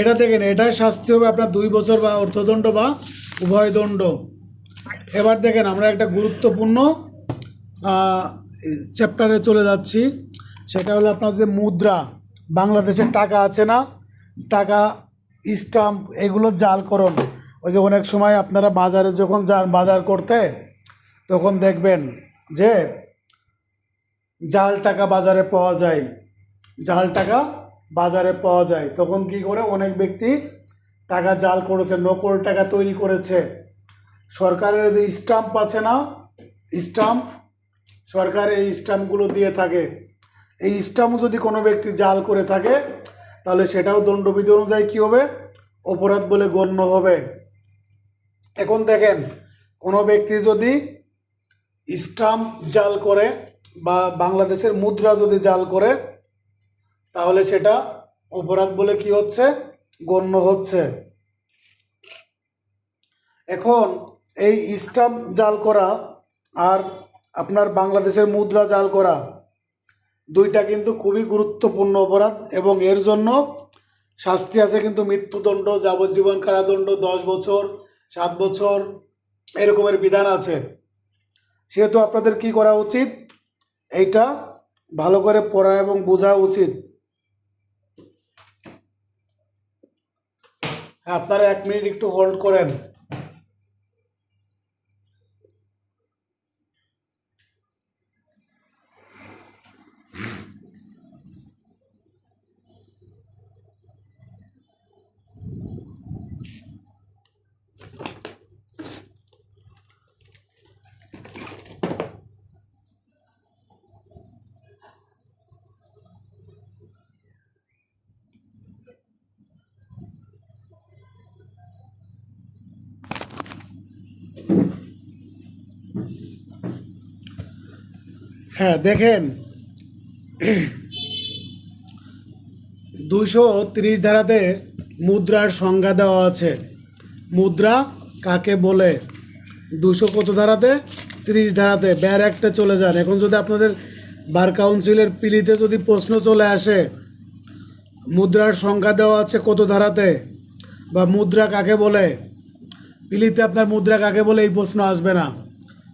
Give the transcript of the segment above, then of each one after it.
এটা দেখেন, এটার শাস্তি হবে আপনার দুই বছর বা অর্থদণ্ড বা উভয় দণ্ড। এবার দেখেন, আমরা একটা গুরুত্বপূর্ণ চ্যাপ্টারে চলে যাচ্ছি। সেটা হলো আপনার যে মুদ্রা বাংলাদেশের টাকা আছে না, টাকা স্টাম্প এগুলো জালকরণ। ওই যে অনেক সময় আপনারা বাজারে যখন যান, বাজার করতে, তখন দেখবেন যে জাল টাকা বাজারে পাওয়া যায়। জাল টাকা বাজারে পাওয়া যায়। তখন কি করে? অনেক ব্যক্তি টাকা জাল করেছে, নকল টাকা তৈরি করেছে। সরকারের যে স্টাম্প আছে না, স্টাম্প, সরকার এই স্টাম্পগুলো দিয়ে থাকে। এই স্টাম্প যদি কোনো ব্যক্তি জাল করে থাকে, তাহলে সেটাও দণ্ডবিধি অনুযায়ী কী হবে? অপরাধ বলে গণ্য হবে। এখন দেখেন, কোনো ব্যক্তি যদি স্টাম্প জাল করে বা বাংলাদেশের মুদ্রা যদি জাল করে তাহলে সেটা অপরাধ বলে কি হচ্ছে? গণ্য হচ্ছে। এখন এই স্টাম্প জাল করা আর আপনার বাংলাদেশের মুদ্রা জাল করা দুইটা কিন্তু খুবই গুরুত্বপূর্ণ অপরাধ এবং এর জন্য শাস্তি আছে কিন্তু মৃত্যুদণ্ড, যাবজ্জীবন কারাদণ্ড, দশ বছর, সাত বছর এরকমের বিধান আছে। সেহেতু আপনাদের কি করা উচিত? এইটা ভালো করে পড়া এবং বোঝা উচিত। আপনারা এক মিনিট একটু হোল্ড করেন। হ্যাঁ দেখেন। দুশো তিরিশ ধারাতে মুদ্রার সংজ্ঞা দেওয়া আছে। মুদ্রা কাকে বলে? দুশো কত ধারাতে? তিরিশ ধারাতে। ব্যার একটা চলে যান। এখন যদি আপনাদের বার কাউন্সিলের পিলিতে যদি প্রশ্ন চলে আসে, মুদ্রার সংজ্ঞা দেওয়া আছে কত ধারাতে? বা মুদ্রা কাকে বলে? পিলিতে আপনার মুদ্রা কাকে বলে এই প্রশ্ন আসবে না।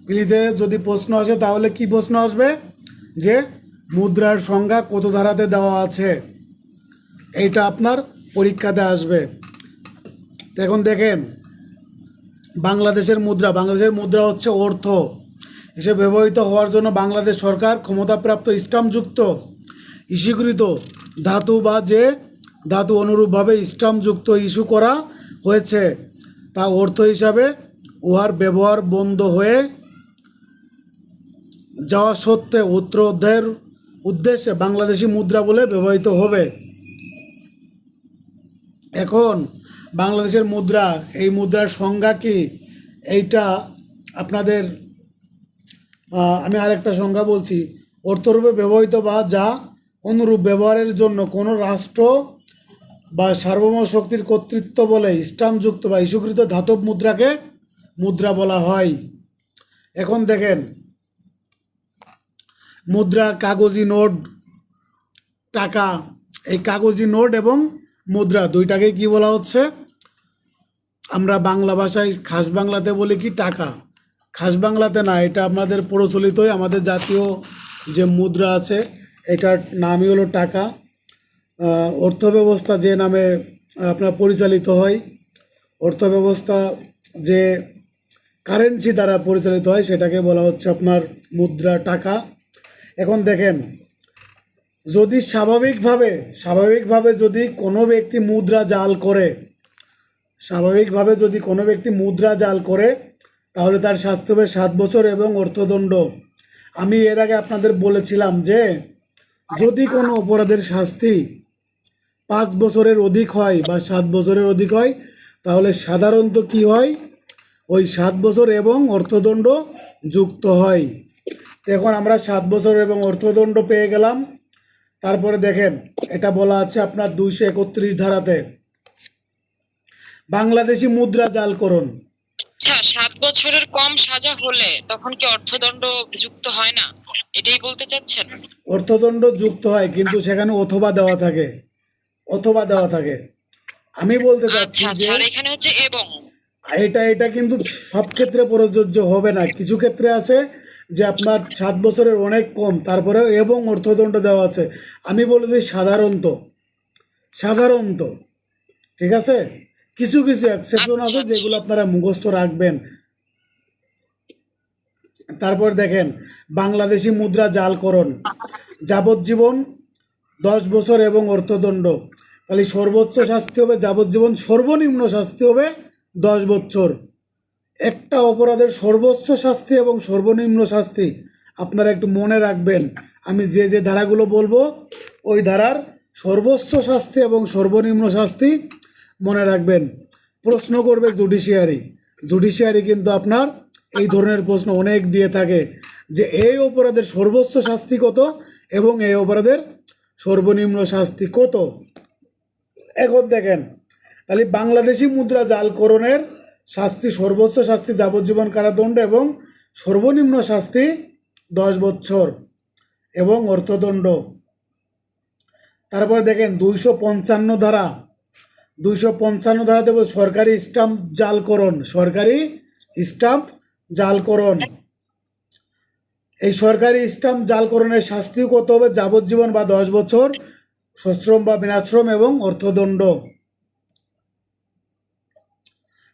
পিলিতে যদি প্রশ্ন আসে, তাহলে কি প্রশ্ন আসবে? যে মুদ্রার সংজ্ঞা কত ধারাতে দেওয়া আছে? এইটা আপনার পরীক্ষাতে আসবে। এখন দেখেন, বাংলাদেশের মুদ্রা বাংলাদেশের মুদ্রা হচ্ছে অর্থ। হিসেবে ব্যবহৃত হওয়ার জন্য বাংলাদেশ সরকার ক্ষমতাপ্রাপ্ত স্টাম্পযুক্ত, ইস্যুকৃত ধাতু বা যে ধাতু অনুরূপভাবে স্টাম্পযুক্ত ইস্যু করা হয়েছে, তা অর্থ হিসাবে উহার ব্যবহার বন্ধ হয়ে যাওয়া সত্ত্বে উত্তর অধ্যায়ের উদ্দেশ্যে বাংলাদেশি মুদ্রা বলে ব্যবহৃত হবে। এখন বাংলাদেশের মুদ্রা, এই মুদ্রার সংজ্ঞা কি? এইটা আপনাদের আমি আরেকটা সংজ্ঞা বলছি। অর্থরূপে ব্যবহৃত বা যা অনুরূপ ব্যবহারের জন্য কোনো রাষ্ট্র বা সার্বভৌম শক্তির কর্তৃত্ব বলে স্টাম্পযুক্ত বা ইস্যুকৃত ধাতব মুদ্রাকে মুদ্রা বলা হয়। এখন দেখেন মুদ্রা, কাগজি নোট, টাকা, এই কাগজি নোট এবং মুদ্রা দুইটাকে কি বলা হচ্ছে? আমরা বাংলা ভাষায় খাস বাংলাতে বলি কি টাকা। খাস বাংলাতে না, এটা আপনাদের প্রচলিতই আমাদের জাতীয় যে মুদ্রা আছে, এটার নামই হলো টাকা। অর্থব্যবস্থা যে নামে আপনার পরিচালিত হয়, অর্থব্যবস্থা যে কারেন্সি দ্বারা পরিচালিত হয়, সেটাকে বলা হচ্ছে আপনার মুদ্রা টাকা। এখন দেখেন, যদি স্বাভাবিকভাবে স্বাভাবিকভাবে যদি কোনো ব্যক্তি মুদ্রা জাল করে, স্বাভাবিকভাবে যদি কোনো ব্যক্তি মুদ্রা জাল করে, তাহলে তার শাস্তি হবে সাত বছর এবং অর্থদণ্ড। আমি এর আগে আপনাদের বলেছিলাম যে, যদি কোনো অপরাধের শাস্তি পাঁচ বছরের অধিক হয় বা সাত বছরের অধিক হয়, তাহলে সাধারণত কি হয়? ওই সাত বছর এবং অর্থদণ্ড যুক্ত হয়। এখন আমরা সাত বছর এবং অর্থদণ্ড পেয়ে গেলাম। তারপরে দেখেন এটা বলা আছে আপনার দুইশো একত্রিশ ধারাতে। বাংলাদেশি মুদ্রা জালকরণ। আচ্ছা সাত বছরের কম সাজা হলে তখন কি অর্থদণ্ড যুক্ত হয় না? এটাই বলতে চাচ্ছেন? অর্থদণ্ড যুক্ত হয় কিন্তু সেখানে অথবা দেওয়া থাকে। অথবা দেওয়া থাকে। আমি বলতে চাচ্ছি আচ্ছা আচ্ছা যে এখানে হচ্ছে এবং। এটা এটা কিন্তু সব ক্ষেত্রে প্রযোজ্য হবে না। কিছু ক্ষেত্রে আছে যে আপনার সাত বছরের অনেক কম তারপরে এবং অর্থদণ্ড দেওয়া আছে। আমি বলে দিই সাধারণত সাধারণত ঠিক আছে? কিছু কিছু এক্সেপশন আছে আচ্ছা। যেগুলো আপনারা মুখস্থ রাখবেন। তারপর দেখেন বাংলাদেশি মুদ্রা জালকরণ যাবজ্জীবন দশ বছর এবং অর্থদণ্ড। তাহলে সর্বোচ্চ শাস্তি হবে যাবজ্জীবন সর্বনিম্ন শাস্তি হবে দশ বছর। একটা অপরাধের সর্বোচ্চ শাস্তি এবং সর্বনিম্ন শাস্তি আপনারা একটু মনে রাখবেন। আমি যে যে ধারাগুলো বলব, ওই ধারার সর্বোচ্চ শাস্তি এবং সর্বনিম্ন শাস্তি মনে রাখবেন। প্রশ্ন করবে জুডিশিয়ারি। জুডিশিয়ারি কিন্তু আপনার এই ধরনের প্রশ্ন অনেক দিয়ে থাকে যে এই অপরাধের সর্বোচ্চ শাস্তি কত এবং এই অপরাধের সর্বনিম্ন শাস্তি কত? এখন দেখেন, তাহলে বাংলাদেশি মুদ্রা জালকরণের শাস্তি, সর্বোচ্চ শাস্তি, যাবজ্জীবন কারাদণ্ড এবং সর্বনিম্ন শাস্তি দশ বছর এবং অর্থদণ্ড। তারপরে দেখেন দুইশো পঞ্চান্ন ধারা। দুইশো পঞ্চান্ন ধারাতে সরকারি স্টাম্প জালকরণ, সরকারি স্টাম্প জালকরণ। এই সরকারি স্টাম্প জালকরণের শাস্তিও কত হবে? যাবজ্জীবন বা দশ বছর সশ্রম বা বিনাশ্রম এবং অর্থদণ্ড।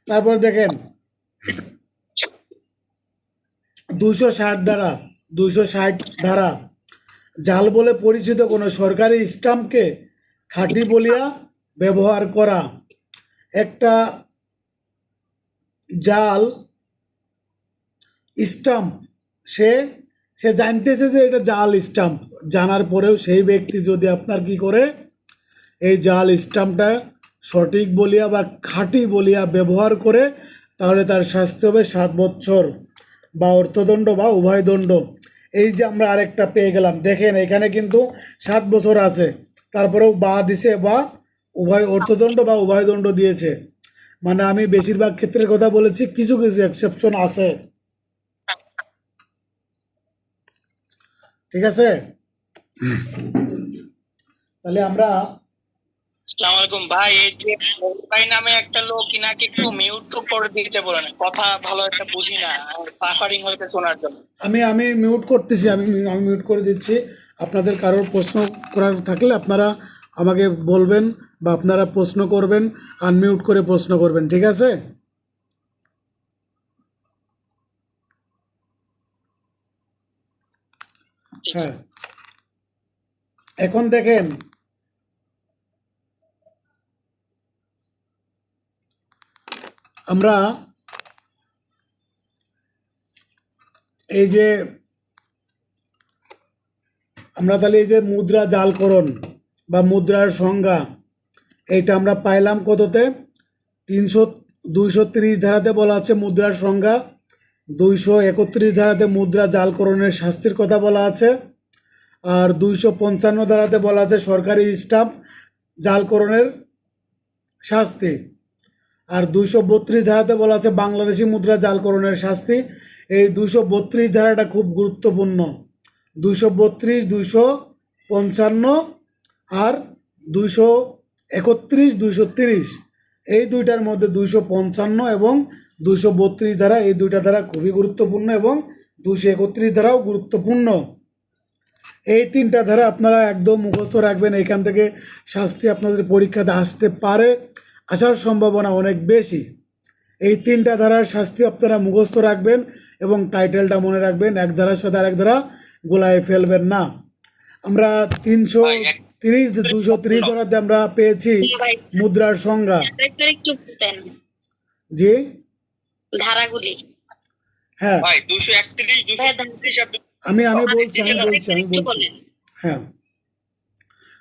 তারপর দেখেন। দুইশো ষাট ধারা, দুইশো ষাট ধারা। জাল বলে পরিচিত কোনো সরকারি স্টাম্পকে খাঁটি বলিয়া ব্যবহার করা। একটা জাল স্টাম্প, সে সে জানতেছে যে এটা জাল স্টাম্প। জানার পরেও সেই ব্যক্তি যদি আপনার কি করে, এই জাল স্টাম্পটা সঠিক বলিয়া বা খাঁটি বলিয়া ব্যবহার করে তাহলে তার শাস্তি হবে সাত বছর বা অর্থদণ্ড বা উভয়দণ্ড এই যে আমরা আরেকটা পেয়ে গেলাম দেখেন এখানে কিন্তু সাত বছর আছে তারপরেও বা দিছে বা উভয় অর্থদণ্ড বা উভয়দণ্ড দিয়েছে। মানে আমি বেশিরভাগ ক্ষেত্রের কথা বলেছি কিছু কিছু এক্সেপশন আছে। ঠিক আছে? তাহলে আমরা আলাইকুম ভাই এই যে ভাই নামে একটা লোক ইনাকে একটু মিউট করে দিতে বলেন কথা ভালো একটা বুঝি না পাফারিং হইতে শোনার জন্য। আমি আমি মিউট করতেছি আমি আমি মিউট করে দিচ্ছি। আপনাদের কারোর প্রশ্ন করার থাকলে আপনারা আমাকে বলবেন বা আপনারা প্রশ্ন করবেন আনমিউট করে প্রশ্ন করবেন ঠিক আছে। হ্যাঁ। এখন দেখেন আমরা এই যে আমরা তাহলে এই যে মুদ্রা জালকরণ বা মুদ্রার সংজ্ঞা এটা আমরা পাইলাম কততে? তিনশো, দুইশো তিরিশ ধারাতে বলা আছে মুদ্রার সংজ্ঞা, দুইশো একত্রিশ ধারাতে মুদ্রা জালকরণের শাস্তির কথা বলা আছে, আর দুইশো পঞ্চান্ন ধারাতে বলা আছে সরকারি স্টাম্প জালকরণের শাস্তি। আর দুইশো বত্রিশ ধারাতে বলা আছে বাংলাদেশি মুদ্রা জালকরণের শাস্তি। এই দুইশো বত্রিশ ধারাটা খুব গুরুত্বপূর্ণ। দুইশো বত্রিশ, দুইশো পঞ্চান্ন আর দুইশো একত্রিশ, দুইশো তিরিশ। এই দুইটার মধ্যে দুইশো পঞ্চান্ন এবং দুইশো বত্রিশ ধারা এই দুইটা ধারা খুবই গুরুত্বপূর্ণ এবং দুশো একত্রিশ ধারাও গুরুত্বপূর্ণ। এই তিনটা ধারা আপনারা একদম মুখস্থ রাখবেন। এখান থেকে শাস্তি আপনাদের পরীক্ষাতে আসতে পারে। আসার সম্ভাবনা অনেক বেশি। এই তিনটা ধারার শাস্তি আপনারা মুখস্থ রাখবেন এবং টাইটেলটা মনে রাখবেন এক ধারার সাথে আরেক ধারা গোলায় ফেলবেন না। আমরা তিনশো তিরিশ দুশো তিরিশ ধারাতে আমরা পেয়েছি মুদ্রার সংজ্ঞা। জি? ধারাগুলি। হ্যাঁ। আপনি আমি আমি বলছি আমি বলছি আমি বলছি। হ্যাঁ।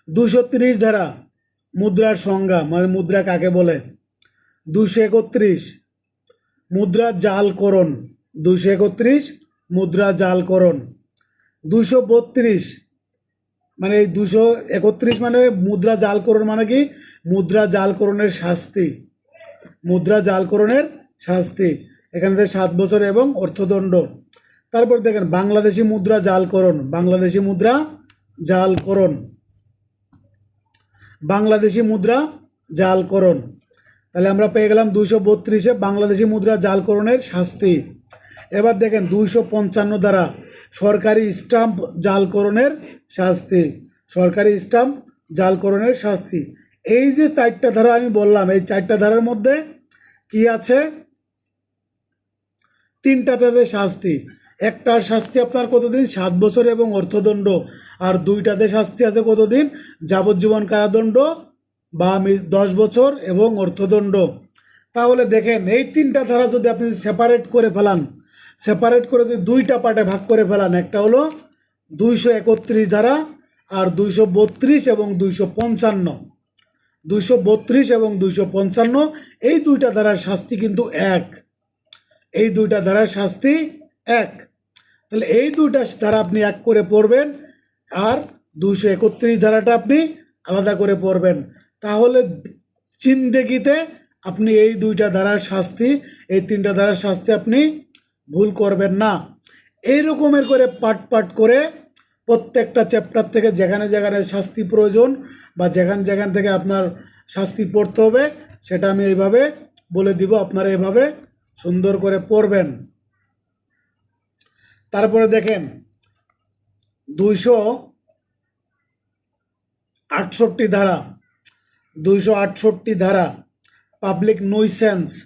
দুশো তিরিশ ধারা। মুদ্রার সংজ্ঞা মানে মুদ্রা কাকে বলে? দুশো একত্রিশ, মুদ্রা জালকরণ। দুশো একত্রিশ, মুদ্রা জালকরণ। দুশো বত্রিশ মানে এই দুশো একত্রিশ মানে মুদ্রা জালকরণ মানে কি? মুদ্রা জালকরণের শাস্তি। মুদ্রা জালকরণের শাস্তি। এখানে সাত বছর এবং অর্থদণ্ড। তারপর দেখেন, বাংলাদেশি মুদ্রা জালকরণ। বাংলাদেশি মুদ্রা জালকরণ। বাংলাদেশি মুদ্রা জালকরণ। তাহলে আমরা পেয়ে গেলাম দুইশো বত্রিশে বাংলাদেশি মুদ্রা জালকরণের শাস্তি। এবার দেখেন দুইশো পঞ্চান্ন দ্বারা সরকারি স্টাম্প জালকরণের শাস্তি। সরকারি স্টাম্প জালকরণের শাস্তি। এই যে চারটা ধারা আমি বললাম, এই চারটা ধারার মধ্যে কি আছে? তিনটাতে শাস্তি। একটার শাস্তি আপনার কতদিন? সাত বছর এবং অর্থদণ্ড। আর দুইটাতে শাস্তি আছে কতদিন? যাবজ্জীবন কারাদণ্ড বা দশ বছর এবং অর্থদণ্ড। তাহলে দেখেন, এই তিনটা ধারা যদি আপনি সেপারেট করে ফেলান সেপারেট করে যদি দুইটা পার্টে ভাগ করে ফেলান, একটা হলো দুইশো একত্রিশ ধারা আর দুইশো বত্রিশ এবং দুইশো পঞ্চান্ন। দুইশো বত্রিশ এবং দুইশো পঞ্চান্ন, এই দুইটা ধারার শাস্তি কিন্তু এক। এই দুইটা ধারার শাস্তি এক। তাহলে এই দুইটা ধারা আপনি এক করে পড়বেন আর দুইশো একত্রিশ ধারাটা আপনি আলাদা করে পড়বেন। তাহলে চিন্দেগিতে আপনি এই দুইটা ধারার শাস্তি, এই তিনটা ধারার শাস্তি আপনি ভুল করবেন না। এই রকমের করে পাট পাট করে প্রত্যেকটা চ্যাপ্টার থেকে যেখানে যেখানে শাস্তি প্রয়োজন বা যেখান যেখান থেকে আপনার শাস্তি পড়তে হবে, সেটা আমি এইভাবে বলে দিব, আপনারা এভাবে সুন্দর করে পড়বেন। তারপরে দেখেন দুইশো আটষট্টি ধারা, দুইশো আটষট্টি ধারা public nuisance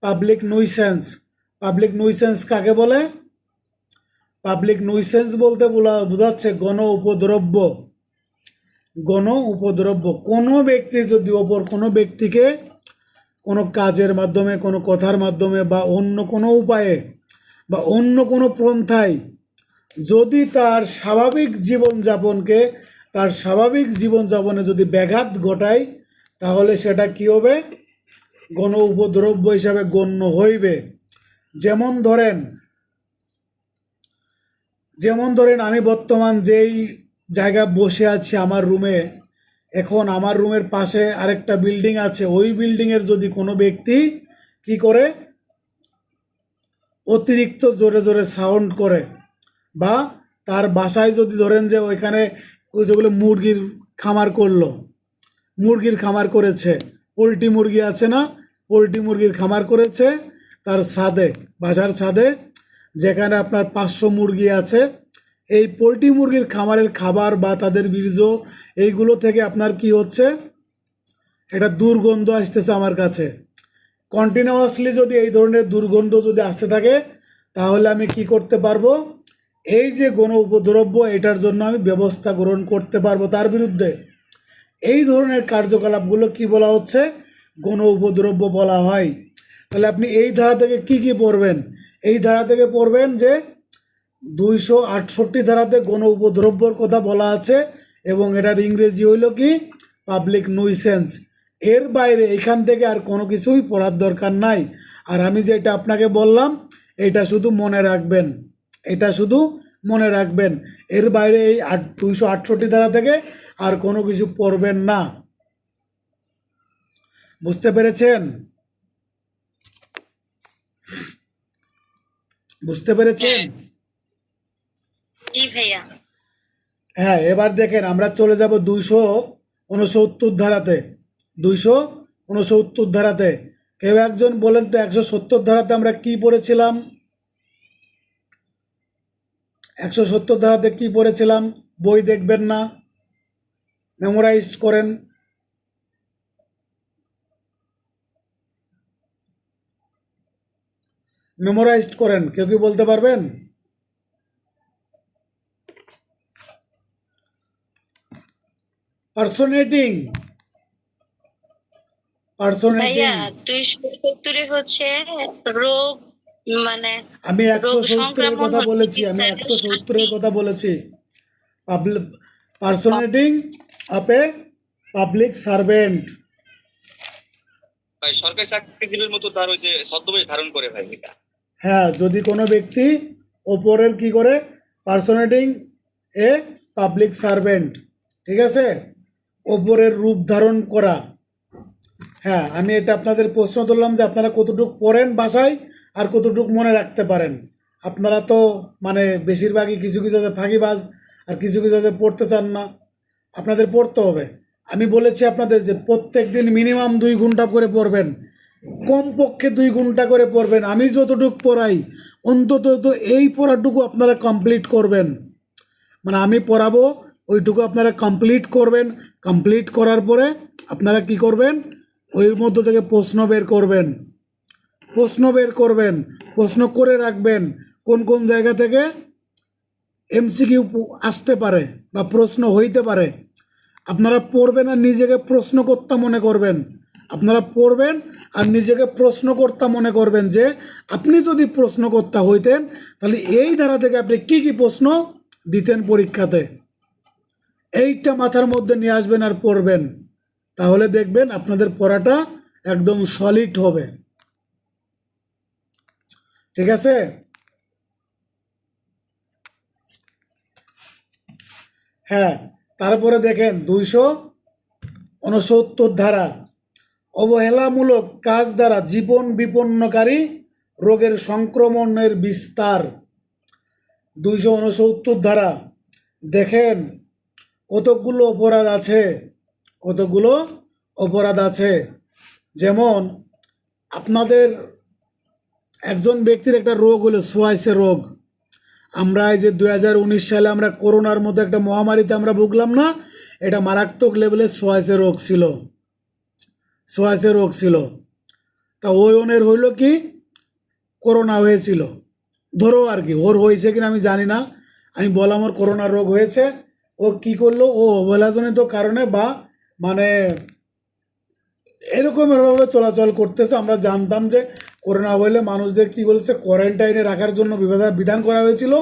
public nuisance public nuisance কাকে বলে? পাবলিক নুইসেন্স বলতে বলা- বোঝাচ্ছে গণ উপদ্রব্য। গণ উপদ্রব্য। কোনো ব্যক্তি যদি ওপর কোনো ব্যক্তিকে কোনো কাজের মাধ্যমে, কোনো কথার মাধ্যমে বা অন্য কোনো উপায়ে বা অন্য কোনো পন্থায় যদি তার স্বাভাবিক জীবনযাপনকে, তার স্বাভাবিক জীবনযাপনে যদি ব্যাঘাত ঘটায়, তাহলে সেটা কী হবে? গণ উপদ্রব্য হিসাবে গণ্য হইবে। যেমন ধরেন যেমন ধরেন আমি বর্তমান যেই জায়গায় বসে আছি আমার রুমে, এখন আমার রুমের পাশে আরেকটা বিল্ডিং আছে। ওই বিল্ডিংয়ের যদি কোনো ব্যক্তি কি করে? অতিরিক্ত জোরে জোরে সাউন্ড করে বা তার বাসায় যদি ধরেন যে ওইখানে ওই যেগুলো মুরগির খামার করল, মুরগির খামার করেছে, পোলট্রি মুরগি আছে না, পোলট্রি মুরগির খামার করেছে, তার ছাদে, বাসার ছাদে, যেখানে আপনার পাঁচশো মুরগি আছে, এই পোলট্রি মুরগির খামারের খাবার বা তাদের বীর্য, এইগুলো থেকে আপনার কি হচ্ছে? এটা দুর্গন্ধ আসতেছে আমার কাছে। কন্টিনিউয়াসলি যদি এই ধরনের দুর্গন্ধ যদি আসতে থাকে, তাহলে আমি কি করতে পারব? এই যে গণ উপদ্রব্য, এটার জন্য আমি ব্যবস্থা গ্রহণ করতে পারব তার বিরুদ্ধে। এই ধরনের কার্যকলাপগুলো কি বলা হচ্ছে? গণ উপদ্রব্য বলা হয়। তাহলে আপনি এই ধারা থেকে কি কি পড়বেন? এই ধারা থেকে পড়বেন যে দুইশো আটষট্টি ধারাতে গণ উপদ্রব্যর কথা বলা আছে এবং এটার ইংরেজি হইল কি? পাবলিক নুইসেন্স এর বাইরে এখান থেকে আর কোনো কিছুই পড়ার দরকার নাই। আর আমি যেটা আপনাকে বললাম এটা শুধু মনে রাখবেন। এটা শুধু মনে রাখবেন। এর বাইরে এই আট দুইশো আটষট্টি ধারা থেকে আর কোনো কিছু পড়বেন না। বুঝতে পেরেছেন? বুঝতে পেরেছেন? জি হ্যাঁ এবার দেখেন আমরা চলে যাব দুইশো উনসত্তর ধারাতে। দুইশো উনসত্তর ধারাতে। কেউ একজন বলেন তো একশো সত্তর ধারাতে আমরা কি পড়েছিলাম? একশো সত্তর ধারাতে কি পড়েছিলাম? বই দেখবেন না। মেমোরাইজ করেন। মেমোরাইজড করেন। কেউ কি বলতে পারবেন? পার্সোনেটিং পার্সোনেটিং ভাইয়া দুইশো সত্তরে হচ্ছে রোগ মানে আমি একশো সত্তরের কথা বলেছি আমি একশো সত্তরের কথা বলেছি। পাবলিক পার্সোনেটিং আপে পাবলিক সার্ভেন্ট ভাই সরকারি চাকরিজীবীর মতো তার ওই যে ছদ্মবেশ ধারণ করে ভাই এটা। হ্যাঁ যদি কোনো ব্যক্তি ওপরের কি করে? পার্সোনেটিং এ পাবলিক সার্ভেন্ট ঠিক আছে? ওপরের রূপ ধারণ করা। হ্যাঁ আমি এটা আপনাদের প্রশ্ন তুললাম যে আপনারা কতটুকু পড়েন বাসায় আর কতটুকু মনে রাখতে পারেন। আপনারা তো মানে বেশিরভাগই কিছু কিছু ফাঁকিবাজ আর কিছু কিছু পড়তে চান না। আপনাদের পড়তে হবে। আমি বলেছি আপনাদের যে প্রত্যেক দিন মিনিমাম দুই ঘণ্টা করে পড়বেন। কমপক্ষে দুই ঘণ্টা করে পড়বেন। আমি যতটুকু পড়াই, অন্তত তো এই পড়াটুকু আপনারা কমপ্লিট করবেন। মানে আমি পড়াবো, ওইটুকু আপনারা কমপ্লিট করবেন। কমপ্লিট করার পরে আপনারা কি করবেন? ওই মধ্য থেকে প্রশ্ন বের করবেন। প্রশ্ন বের করবেন। প্রশ্ন করে রাখবেন কোন কোন জায়গা থেকে এমসিকিউ আসতে পারে বা প্রশ্ন হইতে পারে। আপনারা পড়বেন আর নিজেকে প্রশ্ন প্রশ্নকর্তা মনে করবেন। আপনারা পড়বেন আর নিজেকে প্রশ্ন প্রশ্নকর্তা মনে করবেন যে, আপনি যদি প্রশ্ন প্রশ্নকর্তা হইতেন, তাহলে এই ধারা থেকে আপনি কি কি প্রশ্ন দিতেন পরীক্ষাতে? এইটা মাথার মধ্যে নিয়ে আসবেন আর পড়বেন। তাহলে দেখবেন আপনাদের পড়াটা একদম সলিড হবে। ঠিক আছে? হ্যাঁ তারপরে দেখেন দুইশো উনসত্তর ধারা। অবহেলামূলক কাজ দ্বারা জীবন বিপন্নকারী রোগের সংক্রমণের বিস্তার। দুইশো উনসত্তর ধারা। দেখেন কতকগুলো অপরাধ আছে। কতগুলো অপরাধ আছে? যেমন, আপনাদের একজন ব্যক্তির একটা রোগ হলো সোয়াইসে রোগ। আমরা এই যে দুহাজার উনিশ সালে আমরা করোনার মতো একটা মহামারীতে আমরা ভুগলাম না, এটা মারাত্মক লেভেলের সোয়াইসে রোগ ছিল। সোয়াইসে রোগ ছিল। তা ওই ওনের হইল কি? করোনা হয়েছিল। ধরো আর কি, ওর হয়েছে কিনা আমি জানি না। আমি বললাম ওর করোনা রোগ হয়েছে। ও কি করল? ও অবহেলাজনিত কারণে বা মানে এরভাবে চলাচল করতেছে। আমরা জানতাম যে করোনা হলে মানুষদের কি বলছে কোয়ারেন্টাইনে রাখার জন্য বিধান করা হয়েছিল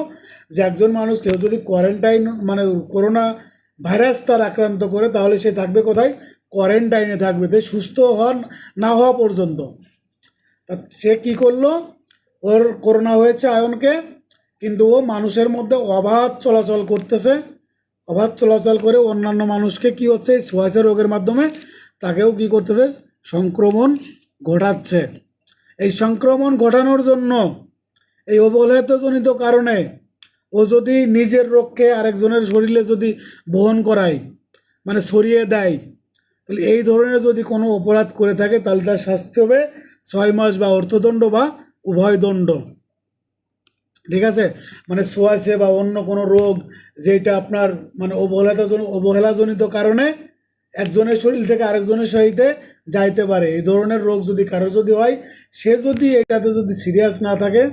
যে একজন মানুষ কেউ যদি কোয়ারেন্টাইন মানে করোনা ভাইরাস তার আক্রান্ত করে, তাহলে সে থাকবে কোথায়? কোয়ারেন্টাইনে থাকবে। তাই সুস্থ হন, না হওয়া পর্যন্ত। তা সে কী করল? ওর করোনা হয়েছে আয়নকে, কিন্তু ও মানুষের মধ্যে অবাধ চলাচল করতেছে। অবাধ চলাচল করে অন্যান্য মানুষকে কি হচ্ছে? এই সোয়াইসের রোগের মাধ্যমে তাকেও কি করতেছে সংক্রমণ ঘটাচ্ছে। এই সংক্রমণ ঘটানোর জন্য এই অবহেলিতজনিত কারণে ও যদি নিজের রোগকে আরেকজনের শরীরে যদি বহন করায় মানে সরিয়ে দেয়, তাহলে এই ধরনের যদি কোনো অপরাধ করে থাকে, তাহলে তার শাস্তি হবে ছয় মাস বা অর্থদণ্ড বা উভয় দণ্ড। ঠিক আছে? মানে সোয়াশে বা অন্য কোনো রোগ যেটা আপনার মানে অবহেলাজনিত অবহেলাজনিত কারণে একজনের শরীর থেকে আরেকজনের সহিতে যাইতে পারে। এই ধরনের রোগ যদি কারও যদি হয়, সে যদি এটাতে যদি সিরিয়াস না থাকে